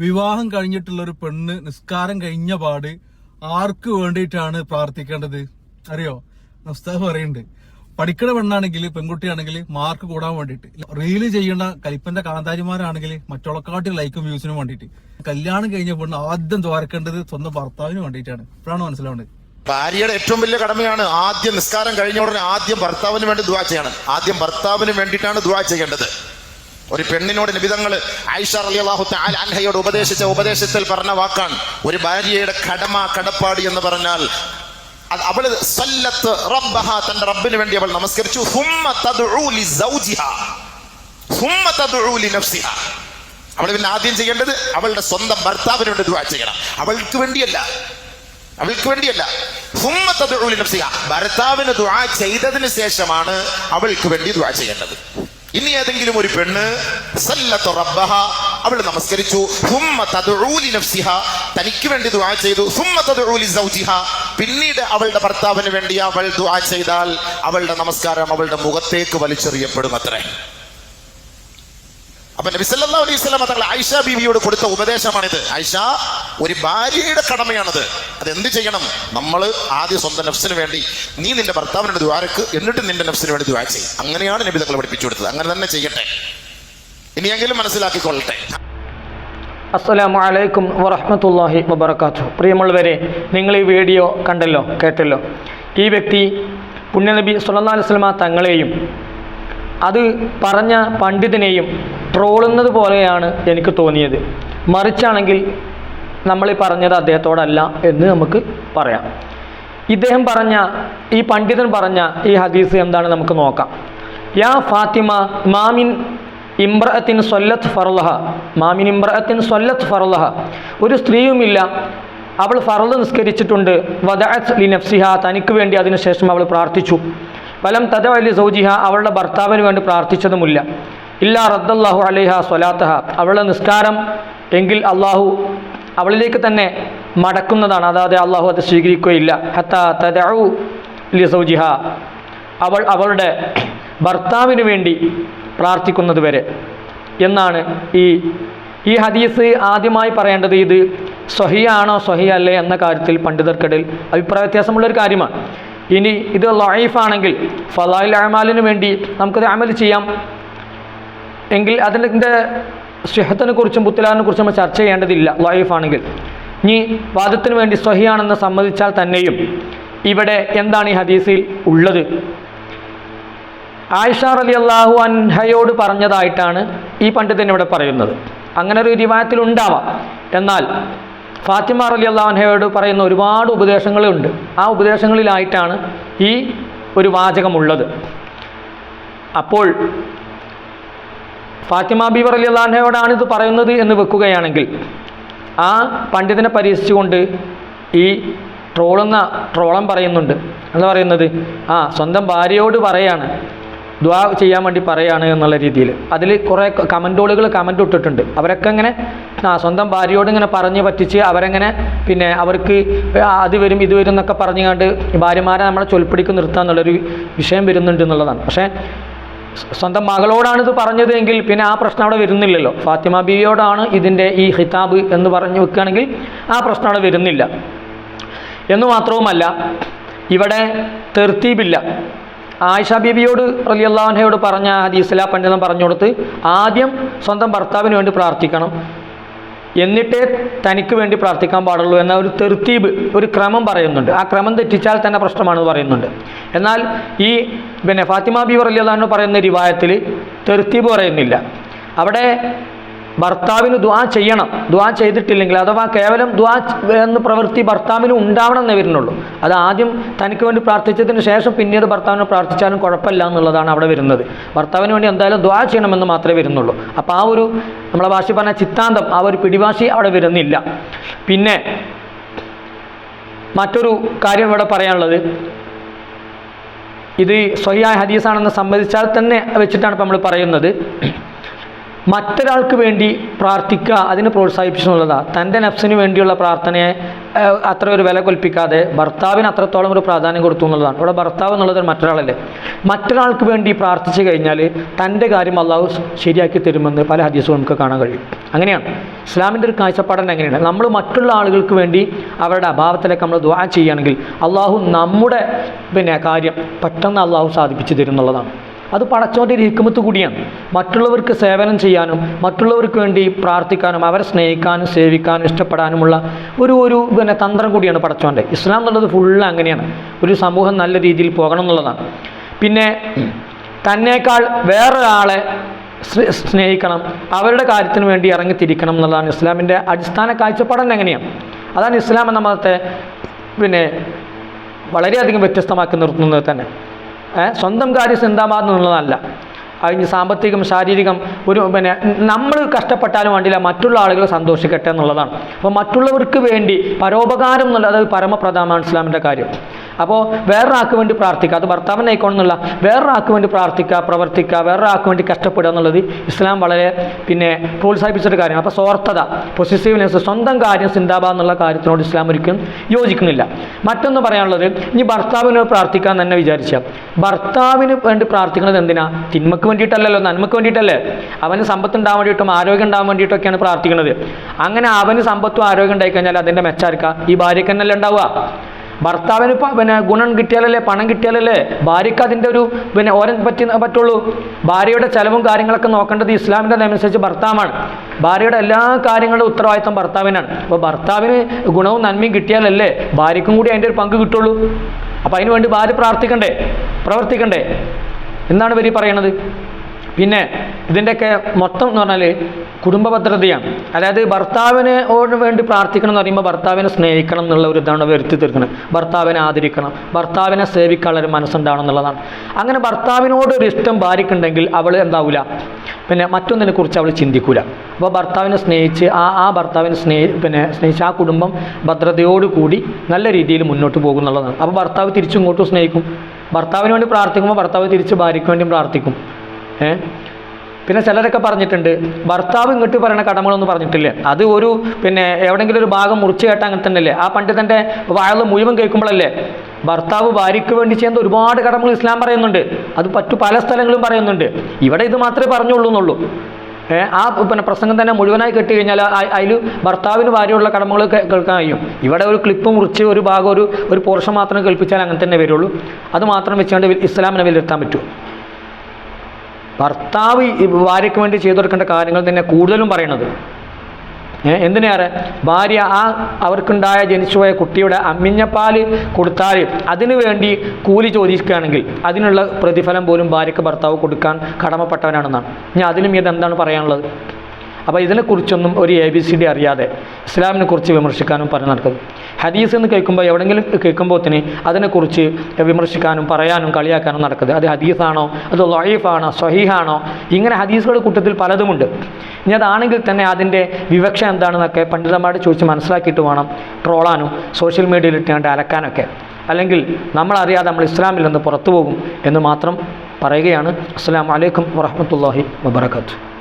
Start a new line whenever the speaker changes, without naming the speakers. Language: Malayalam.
വിവാഹം കഴിഞ്ഞിട്ടുള്ള ഒരു പെണ്ണ് നിസ്കാരം കഴിഞ്ഞ പാട് ആർക്ക് വേണ്ടിയിട്ടാണ് പ്രാർത്ഥിക്കേണ്ടത്? അറിയോ? ഉസ്താദ് പറയുന്നുണ്ട്. പഠിക്കണ പെണ്ണാണെങ്കിൽ പെൺകുട്ടിയാണെങ്കിൽ മാർക്ക് കൂടാൻ വേണ്ടിയിട്ട്. റീൽ ചെയ്യണ കലിപ്പന്റെ കാന്താരിമാരാണെങ്കിൽ മറ്റുള്ളക്കാട്ടി ലൈക്കും വ്യൂസിനും വേണ്ടിയിട്ട്. കല്യാണം കഴിഞ്ഞ പെണ്ണ് ആദ്യം ദ്വാരക്കേണ്ടത് സ്വന്തം ഭർത്താവിന് വേണ്ടിയിട്ടാണ്. ഇപ്പോഴാണ് മനസ്സിലാവേണ്ടത്
ഭാര്യയുടെ ഏറ്റവും വലിയ കടമയാണ് ആദ്യം നിസ്കാരം കഴിഞ്ഞ ഉടനെ ആദ്യം ഭർത്താവിന് വേണ്ടി ദുവാ ചെയ്യണം. ആദ്യം ഭർത്താവിന് വേണ്ടിയിട്ടാണ് ദുവാ ചെയ്യേണ്ടത്. ഒരു പെണ്ണിനോട് നിബിതങ്ങൾ ആയിഷ അലി അള്ളാഹു അൻഹയോട് ഉപദേശിച്ച ഉപദേശത്തിൽ പറഞ്ഞ വാക്കാണ്. ഒരു ഭാര്യയുടെ കടമ കടപ്പാട് എന്ന് പറഞ്ഞാൽ അവൾ സല്ലത്ത് റബ്ബഹ തന്റെ റബ്ബിന് വേണ്ടി അവൾ നമസ്കരിച്ചു. അവൾ പിന്നെ ആദ്യം ചെയ്യേണ്ടത് അവളുടെ സ്വന്തം ഭർത്താവിന് വേണ്ടി ദുവാ ചെയ്യണം. അവൾക്ക് വേണ്ടിയല്ല. അവൾക്ക് വേണ്ടിയല്ല. ഭർത്താവിന് ദുവാ ചെയ്തതിന് ശേഷമാണ് അവൾക്ക് വേണ്ടി ദുവാ ചെയ്യേണ്ടത്. ഇനി ഏതെങ്കിലും ഒരു പെണ്ണ് റബ്ബഹ അവൾ നമസ്കരിച്ചു. തനിക്ക് വേണ്ടി ദുആ ചെയ്തു. പിന്നീട് അവളുടെ ഭർത്താവിന് വേണ്ടി അവൾ ദുആ ചെയ്താൽ അവളുടെ നമസ്കാരം അവളുടെ മുഖത്തേക്ക് വലിച്ചെറിയപ്പെടും അത്രേ. അപ്പൊ നബി സല്ലല്ലാഹു അലൈഹി വസല്ലം തങ്ങൾ ആയിഷ ബീവിയോട് കൊടുത്ത ഉപദേശമാണിത്. ആയിഷ ഒരു ഭാര്യയുടെ കടമയാണത്. അത് എന്ത് ചെയ്യണം? നമ്മൾ ആദ്യം സ്വന്തം നഫ്സിന് വേണ്ടി നീ നിന്റെ ഭർത്താവിനോട് ദ്വാരക്ക് എന്നിട്ട് നിന്റെ നഫ്സിന് വേണ്ടി ദ്വാര ചെയ്യും. അങ്ങനെയാണ് നബി തങ്ങൾ പഠിപ്പിച്ചു കൊടുത്തത്. അങ്ങനെ തന്നെ ചെയ്യട്ടെ. ഇനിയെങ്കിലും മനസ്സിലാക്കിക്കൊള്ളട്ടെ.
അസ്സലാമു അലൈക്കും വറഹ്മത്തുള്ളാഹി വബറകാതുഹു പ്രിയമുള്ളവരെ നിങ്ങൾ ഈ വീഡിയോ കണ്ടല്ലോ കേട്ടല്ലോ. ഈ വ്യക്തി പുണ്യനബി സല്ലല്ലാഹു അലൈഹി വസല്ലമ തങ്ങളെയും അത് പറഞ്ഞ പണ്ഡിതനെയും ട്രോളുന്നത് പോലെയാണ് എനിക്ക് തോന്നിയത്. മറിച്ചാണെങ്കിൽ നമ്മൾ പറഞ്ഞത് അദ്ദേഹത്തോടല്ല എന്ന് നമുക്ക് പറയാം. ഇദ്ദേഹം പറഞ്ഞ ഈ പണ്ഡിതൻ പറഞ്ഞ ഈ ഹദീസ് എന്താണ് നമുക്ക് നോക്കാം. യാ ഫാത്തിമ മാമിൻ ഇമ്രഅത്തിൻ സൊല്ലത്ത് ഫർലഹ മാമിൻ ഇമ്രഅത്തിൻ സൊല്ലത്ത് ഫർലഹ ഒരു സ്ത്രീയുമില്ല. അവൾ ഫറൽ നിസ്കരിച്ചിട്ടുണ്ട്. വദഅത്ത് ലി നഫ്സിഹ തനിക്ക് വേണ്ടി അതിനുശേഷം അവൾ പ്രാർത്ഥിച്ചു. ഫലം തദ അലി സൗജിഹ അവളുടെ ഭർത്താവിന് വേണ്ടി പ്രാർത്ഥിച്ചതുമില്ല. ഇല്ലാ റദ്ദല്ലാഹു അലൈഹ സ്വലാത്തഹ അവളുടെ നിസ്കാരം എങ്കിൽ അള്ളാഹു അവളിലേക്ക് തന്നെ മടക്കുന്നതാണ്. അതായത് അള്ളാഹു അത് സ്വീകരിക്കുകയില്ല. ഹത്ത തദു ലി സൗജിഹ അവൾ അവളുടെ ഭർത്താവിന് വേണ്ടി പ്രാർത്ഥിക്കുന്നത് വരെ. എന്നാണ് ഈ ഈ ഹദീസ് ആദ്യമായി പറയേണ്ടത് ഇത് സ്വഹിയാണോ സ്വഹിയല്ലേ എന്ന കാര്യത്തിൽ പണ്ഡിതർക്കിടയിൽ അഭിപ്രായ വ്യത്യാസമുള്ളൊരു കാര്യമാണ്. ഇനി ഇത് ലൈഫാണെങ്കിൽ ഫലായിൽ അമാലിന് വേണ്ടി നമുക്കത് അമൽ ചെയ്യാം. എങ്കിൽ അതിന്റെ സ്വഹത്തിനെ കുറിച്ചും പുത്തലാറിനെ കുറിച്ചും നമ്മൾ ചർച്ച ചെയ്യേണ്ടതില്ല ലൈഫാണെങ്കിൽ. ഇനി വാദത്തിന് വേണ്ടി സ്വഹിയാണെന്ന് സമ്മതിച്ചാൽ തന്നെയും ഇവിടെ എന്താണ് ഈ ഹദീസിൽ ഉള്ളത്? ആയിഷ അലി അള്ളാഹു അൻഹയോട് പറഞ്ഞതായിട്ടാണ് ഈ പണ്ഡിതൻ ഇവിടെ പറയുന്നത്. അങ്ങനെ ഒരു ഉണ്ടാവാം. എന്നാൽ ഫാത്തിമ അലി അള്ളാഹു അൻഹയോട് പറയുന്ന ഒരുപാട് ഉപദേശങ്ങളുണ്ട്. ആ ഉപദേശങ്ങളിലായിട്ടാണ് ഈ ഒരു വാചകമുള്ളത്. അപ്പോൾ ഫാത്തിമ ബീവർ അലി അള്ളാഹയോടാണ് ഇത് പറയുന്നത് എന്ന് വെക്കുകയാണെങ്കിൽ ആ പണ്ഡിതനെ പരീക്ഷിച്ചുകൊണ്ട് ഈ ട്രോളുന്ന ട്രോളം പറയുന്നുണ്ട്. എന്താ പറയുന്നത്? ആ സ്വന്തം ഭാര്യയോട് പറയാണ് ദ്വാ ചെയ്യാൻ വേണ്ടി പറയുകയാണ് എന്നുള്ള രീതിയിൽ. അതിൽ കുറേ കമന്റോളുകൾ കമന്റ് ഇട്ടിട്ടുണ്ട്. അവരൊക്കെ ഇങ്ങനെ ആ സ്വന്തം ഭാര്യയോട് ഇങ്ങനെ പറഞ്ഞ് പറ്റിച്ച് അവരെങ്ങനെ പിന്നെ അവർക്ക് അത് വരും ഇത് വരും എന്നൊക്കെ പറഞ്ഞുകൊണ്ട് ഭാര്യമാരെ നമ്മളെ ചൊൽപ്പിടിക്ക് നിർത്തുക എന്നുള്ളൊരു വിഷയം വരുന്നുണ്ട് എന്നുള്ളതാണ്. പക്ഷേ സ്വന്തം മകളോടാണ് ഇത് പറഞ്ഞത് എങ്കിൽ പിന്നെ ആ പ്രശ്നം അവിടെ വരുന്നില്ലല്ലോ. ഫാത്തിമ ബിയോടാണ് ഇതിന്റെ ഈ ഹിതാബ് എന്ന് പറഞ്ഞു വെക്കുകയാണെങ്കിൽ ആ പ്രശ്നം അവിടെ വരുന്നില്ല. എന്ന് മാത്രവുമല്ല ഇവിടെ തെർത്തീബില്ല. ആയിഷ ബീബിയോട് അള്ളാഹുനയോട് പറഞ്ഞ ഹദീസ്ല പണ്ഡിതം പറഞ്ഞു കൊടുത്ത് ആദ്യം സ്വന്തം ഭർത്താവിന് വേണ്ടി പ്രാർത്ഥിക്കണം. എന്നിട്ടേ തനിക്ക് വേണ്ടി പ്രാർത്ഥിക്കാൻ പാടുള്ളൂ എന്ന ഒരു തെർത്തീബ് ഒരു ക്രമം പറയുന്നുണ്ട്. ആ ക്രമം തെറ്റിച്ചാൽ തന്നെ പ്രശ്നമാണെന്ന് പറയുന്നുണ്ട്. എന്നാൽ ഈ പിന്നെ ഫാത്തിമ ബി റലി അള്ളാഹു പറയുന്ന റിവായത്തിൽ തെർത്തീബ് പറയുന്നില്ല. അവിടെ ഭർത്താവിന് ദ്വാ ചെയ്യണം. ദ്വാ ചെയ്തിട്ടില്ലെങ്കിൽ അഥവാ കേവലം ദ്വാ എന്ന പ്രവൃത്തി ഭർത്താവിന് ഉണ്ടാവണം എന്നേ വരുന്നുള്ളൂ. അത് ആദ്യം തനിക്ക് വേണ്ടി പ്രാർത്ഥിച്ചതിന് ശേഷം പിന്നീട് ഭർത്താവിന് പ്രാർത്ഥിച്ചാലും കുഴപ്പമില്ല എന്നുള്ളതാണ് അവിടെ വരുന്നത്. ഭർത്താവിന് വേണ്ടി എന്തായാലും ദ്വാ ചെയ്യണമെന്ന് മാത്രമേ വരുന്നുള്ളൂ. അപ്പോൾ ആ ഒരു നമ്മളെ ഭാഷ പറഞ്ഞ ചിത്താന്തം ആ ഒരു പിടിവാശി അവിടെ വരുന്നില്ല. പിന്നെ മറ്റൊരു കാര്യം ഇവിടെ പറയാനുള്ളത്. ഇത് സ്വയായ ഹദീസാണെന്ന് സമ്മതിച്ചാൽ തന്നെ വെച്ചിട്ടാണ് ഇപ്പോൾ നമ്മൾ പറയുന്നത്. മറ്റൊരാൾക്ക് വേണ്ടി പ്രാർത്ഥിക്കുക അതിനെ പ്രോത്സാഹിപ്പിച്ചെന്നുള്ളതാണ് തന്റെ നഫ്സിന് വേണ്ടിയുള്ള പ്രാർത്ഥനയെ അത്ര ഒരു വില കൽപ്പിക്കാതെ ഭർത്താവിന് അത്രത്തോളം ഒരു പ്രാധാന്യം കൊടുത്തു എന്നുള്ളതാണ്. ഇവിടെ ഭർത്താവ് എന്നുള്ളത് മറ്റൊരാളല്ലേ. മറ്റൊരാൾക്ക് വേണ്ടി പ്രാർത്ഥിച്ചു കഴിഞ്ഞാൽ തന്റെ കാര്യം അള്ളാഹു ശരിയാക്കി തരുമെന്ന് പല ഹദീസുകളും നമുക്ക് കാണാൻ കഴിയും. അങ്ങനെയാണ്. ഇസ്ലാമിന്റെ ഒരു കാഴ്ചപ്പാടൻ അങ്ങനെയാണ്. നമ്മൾ മറ്റുള്ള ആളുകൾക്ക് വേണ്ടി അവരുടെ അഭാവത്തിലേക്ക് നമ്മൾ ദ്വാ ചെയ്യുകയാണെങ്കിൽ അള്ളാഹു നമ്മുടെ പിന്നെ കാര്യം പെട്ടെന്ന് അള്ളാഹു സാധിപ്പിച്ചു തരും എന്നുള്ളതാണ്. അത് പടച്ചോന്റെ ഹിക്കുമത്ത് കൂടിയാണ്. മറ്റുള്ളവർക്ക് സേവനം ചെയ്യാനും മറ്റുള്ളവർക്ക് വേണ്ടി പ്രാർത്ഥിക്കാനും അവരെ സ്നേഹിക്കാനും സേവിക്കാനും ഇഷ്ടപ്പെടാനുമുള്ള ഒരു ഒരു പിന്നെ തന്ത്രം കൂടിയാണ് പടച്ചോന്റെ ഇസ്ലാം എന്നുള്ളത് ഫുള്ള് അങ്ങനെയാണ്. ഒരു സമൂഹം നല്ല രീതിയിൽ പോകണം എന്നുള്ളതാണ്. പിന്നെ തന്നേക്കാൾ വേറൊരാളെ സ്നേ- സ്നേഹിക്കണം അവരുടെ കാര്യത്തിന് വേണ്ടി ഇറങ്ങിത്തിരിക്കണം എന്നുള്ളതാണ് ഇസ്ലാമിന്റെ അടിസ്ഥാന കാഴ്ചപ്പാടന്നെ അങ്ങനെയാണ്. അതാണ് ഇസ്ലാം എന്ന മതത്തെ പിന്നെ വളരെയധികം വ്യത്യസ്തമാക്കി നിർത്തുന്നത് തന്നെ. സ്വന്തം കാര്യം ചിന്താബാധ എന്നുള്ളതല്ല. അതിന് സാമ്പത്തികം ശാരീരികം ഒരു പിന്നെ നമ്മൾ കഷ്ടപ്പെട്ടാലും വേണ്ടില്ല മറ്റുള്ള ആളുകൾ സന്തോഷിക്കട്ടെ എന്നുള്ളതാണ്. അപ്പോൾ മറ്റുള്ളവർക്ക് വേണ്ടി പരോപകാരം എന്നുള്ളത് പരമപ്രധാനമാണ് ഇസ്ലാമിന്റെ കാര്യം. അപ്പോൾ വേറൊരാൾക്ക് വേണ്ടി പ്രാർത്ഥിക്കുക. അത് ഭർത്താവിനെ ആയിക്കോണമെന്നുള്ള വേറൊരാൾക്ക് വേണ്ടി പ്രാർത്ഥിക്കുക പ്രവർത്തിക്കുക വേറൊരാൾക്ക് വേണ്ടി കഷ്ടപ്പെടുക എന്നുള്ളത് ഇസ്ലാം വളരെ പിന്നെ പ്രോത്സാഹിപ്പിച്ചൊരു കാര്യമാണ്. അപ്പോൾ സ്വാർത്ഥത പൊസിറ്റീവ്നെസ് സ്വന്തം കാര്യം ചിന്താബാധ എന്നുള്ള കാര്യത്തിനോട് ഇസ്ലാം ഒരിക്കലും യോജിക്കുന്നില്ല. മറ്റൊന്ന് പറയാനുള്ളത് ഇനി ഭർത്താവിനെ പ്രാർത്ഥിക്കാൻ തന്നെ വിചാരിച്ചാൽ ഭർത്താവിന് വേണ്ടി പ്രാർത്ഥിക്കുന്നത് എന്തിനാ? തിന്മക്ക് വേണ്ടിയിട്ടല്ലല്ലോ നന്മക്ക് വേണ്ടിയിട്ടല്ലേ? അവന് സമ്പത്ത് ഉണ്ടാവാൻ വേണ്ടിയിട്ടും ആരോഗ്യം ഉണ്ടാവാൻ വേണ്ടിയിട്ടൊക്കെയാണ് പ്രാർത്ഥിക്കുന്നത്. അങ്ങനെ അവന് സമ്പത്തും ആരോഗ്യം ഉണ്ടായിക്കഴിഞ്ഞാൽ അതിന്റെ മെച്ചാർക്ക ഈ ഭാര്യക്ക് തന്നെയല്ലേ ഉണ്ടാവുക. ഭർത്താവിന് പിന്നെ ഗുണം കിട്ടിയാലല്ലേ പണം കിട്ടിയാലല്ലേ? ഭാര്യയ്ക്ക് അതിന്റെ ഒരു പിന്നെ ഓരൻ പറ്റി പറ്റുള്ളൂ. ഭാര്യയുടെ ചെലവും കാര്യങ്ങളൊക്കെ നോക്കേണ്ടത് ഇസ്ലാമിന്റെ അനുസരിച്ച് ഭർത്താവാണ്. ഭാര്യയുടെ എല്ലാ കാര്യങ്ങളുടെ ഉത്തരവാദിത്തം ഭർത്താവിനാണ്. അപ്പോൾ ഭർത്താവിന് ഗുണവും നന്മയും കിട്ടിയാലല്ലേ ഭാര്യയ്ക്കും കൂടി അതിന്റെ ഒരു പങ്ക് കിട്ടുള്ളൂ. അപ്പോൾ അതിനുവേണ്ടി ഭാര്യ പ്രാർത്ഥിക്കണ്ടേ? പ്രവർത്തിക്കണ്ടേ? എന്നാണ് ഇവർ പറയണത്? പിന്നെ ഇതിന്റെയൊക്കെ മൊത്തം എന്ന് പറഞ്ഞാൽ കുടുംബ ഭദ്രതയാണ് അതായത് ഭർത്താവിന് വേണ്ടി പ്രാർത്ഥിക്കണം എന്ന് പറയുമ്പോൾ ഭർത്താവിനെ സ്നേഹിക്കണം എന്നുള്ള ഒരു ഇതാണ് വരുത്തി തീർക്കുന്നത്. ഭർത്താവിനെ ആദരിക്കണം. ഭർത്താവിനെ സേവിക്കാനുള്ള ഒരു എന്നുള്ളതാണ്. അങ്ങനെ ഭർത്താവിനോട് ഒരു ഇഷ്ടം ഭാര്യയ്ക്കുണ്ടെങ്കിൽ അവൾ എന്താവില്ല പിന്നെ മറ്റൊന്നിനെ കുറിച്ച് അവൾ ചിന്തിക്കൂല. അപ്പോൾ ഭർത്താവിനെ സ്നേഹിച്ച് ആ ആ ഭർത്താവിനെ സ്നേഹി പിന്നെ സ്നേഹിച്ച് ആ കുടുംബം ഭദ്രതയോടുകൂടി നല്ല രീതിയിൽ മുന്നോട്ട് പോകും എന്നുള്ളതാണ്. അപ്പോൾ ഭർത്താവ് തിരിച്ചും ഇങ്ങോട്ടും സ്നേഹിക്കും. ഭർത്താവിന് വേണ്ടി പ്രാർത്ഥിക്കുമ്പോൾ ഭർത്താവ് തിരിച്ച് ഭാര്യയ്ക്ക് വേണ്ടിയും പ്രാർത്ഥിക്കും. ഏ? പിന്നെ ചിലരൊക്കെ പറഞ്ഞിട്ടുണ്ട് ഭർത്താവ് ഇങ്ങോട്ട് പറയുന്ന കടമകളൊന്നും പറഞ്ഞിട്ടില്ല. അത് ഒരു പിന്നെ എവിടെയെങ്കിലും ഒരു ഭാഗം മുറിച്ച് കേട്ടാൽ അങ്ങനെ തന്നെയല്ലേ? ആ പണ്ഡിതന്റെ വാഴ മുഴുവൻ കേൾക്കുമ്പോഴല്ലേ? ഭർത്താവ് ഭാര്യയ്ക്ക് വേണ്ടി ചെയ്യുന്ന ഒരുപാട് കടമകൾ ഇസ്ലാം പറയുന്നുണ്ട്. അത് പറ്റു പല സ്ഥലങ്ങളും പറയുന്നുണ്ട്. ഇവിടെ ഇത് മാത്രമേ പറഞ്ഞുള്ളൂ എന്നുള്ളൂ. ആ പിന്നെ പ്രസംഗം തന്നെ മുഴുവനായി കെട്ടി കഴിഞ്ഞാൽ അതിൽ ഭർത്താവിന് ഭാര്യയുള്ള കടമകൾ കേൾക്കാൻ കഴിയും. ഇവിടെ ഒരു ക്ലിപ്പ് മുറിച്ച് ഒരു ഭാഗം ഒരു ഒരു പോർഷൻ മാത്രം കേൾപ്പിച്ചാൽ അങ്ങനെ തന്നെ വരുള്ളൂ. അത് മാത്രം വെച്ചുകൊണ്ട് ഇസ്ലാമിനെ വിലയിരുത്താൻ പറ്റൂ. ഭർത്താവ് ഭാര്യയ്ക്ക് വേണ്ടി ചെയ്തു കൊടുക്കേണ്ട കാര്യങ്ങൾ തന്നെ കൂടുതലും പറയണത് എന്തിനേറെ? ഭാര്യ ആ അവർക്കുണ്ടായ ജനിച്ചുപോയ കുട്ടിയുടെ അമ്മിഞ്ഞപ്പാൽ കൊടുത്താൽ അതിനു വേണ്ടി കൂലി ചോദിക്കുകയാണെങ്കിൽ അതിനുള്ള പ്രതിഫലം പോലും ഭാര്യയ്ക്ക് ഭർത്താവ് കൊടുക്കാൻ കടമപ്പെട്ടവനാണെന്നാണ്. ഇനി അതിലും ഇത് എന്താണ് പറയാനുള്ളത്? അപ്പോൾ ഇതിനെക്കുറിച്ചൊന്നും ഒരു എ ബി സി ഡി അറിയാതെ ഇസ്ലാമിനെ കുറിച്ച് വിമർശിക്കാനും പറഞ്ഞു നടക്കുന്നു. ഹദീസ് എന്ന് കേൾക്കുമ്പോൾ എവിടെയെങ്കിലും കേൾക്കുമ്പോൾ തന്നെ അതിനെക്കുറിച്ച് വിമർശിക്കാനും പറയാനും കളിയാക്കാനും നടക്കുന്നത്. അത് ഹദീസാണോ? അത് ലൊയീഫാണോ സഹീഹാണോ? ഇങ്ങനെ ഹദീസുകളുടെ കൂട്ടത്തിൽ പലതുമുണ്ട്. ഇനി അതാണെങ്കിൽ തന്നെ അതിന്റെ വിവക്ഷ എന്താണെന്നൊക്കെ പണ്ഡിതന്മാരോട് ചോദിച്ച് മനസ്സിലാക്കിയിട്ട് വേണം ട്രോളാനും സോഷ്യൽ മീഡിയയിൽ ഇട്ടുകൊണ്ട് അലക്കാനൊക്കെ. അല്ലെങ്കിൽ നമ്മളറിയാതെ നമ്മൾ ഇസ്ലാമിൽ നിന്ന് പുറത്തു പോകും എന്ന് മാത്രം പറയുകയാണ്. അസ്സാം വലൈക്കും വറഹമത്തല്ലാഹി വബർക്കാത്തു